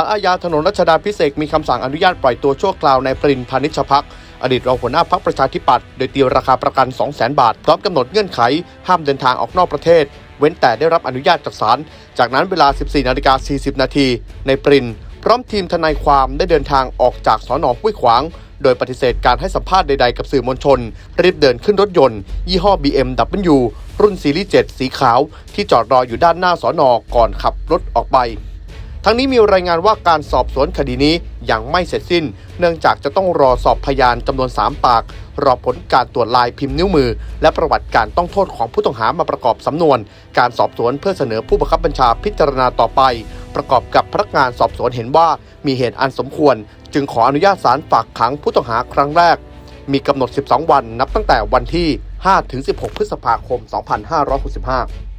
ารอาญาถนนรัชดาพิเศษมีคำสั่งอนุญาตปล่อยตัวชั่วคราวในปรินพานิชพักอดีตรองหัวหน้าพักประชาธิปัตย์โดยตีราคาประกัน 2 0 0 0 0 0 บาทพร้อมกำหนดเงื่อนไข ห้ามเดินทางออกนอกประเทศ เว้นแต่ได้รับอนุญาตจากศาลจากนั้นเวลา 14นาฬิกา40 นาทีในปรินพร้อมทีมทนายความได้เดินทางออกจากสอนอห้วยขวาง โดยปฏิเสธการให้สัมภาษณ์ใดๆกับสื่อมวลชน รีบเดินขึ้นรถยนต์ ยี่ห้อ BMW รุ่นซีรีส์ 7 สีขาว ที่จอดรออยู่ด้านหน้าสอนอก่อนขับรถออกไป ทั้งนี้มีรายงานว่าการสอบสวนคดีนี้ยังไม่เสร็จสิ้น เนื่องจากจะต้องรอสอบพยานจำนวน 3 ปาก รอผลการตรวจลายพิมพ์นิ้วมือ และประวัติการต้องโทษของผู้ต้องหามาประกอบสำนวน การสอบสวนเพื่อเสนอผู้บังคับบัญชาพิจารณาต่อไป ประกอบกับพนักงานสอบสวนเห็นว่ามีเหตุอันสมควร จึงขออนุญาตศาลฝากขังผู้ต้องหาครั้งแรก มีกำหนด 12 วันนับตั้งแต่วันที่ 5-16 พฤษภาคม 2565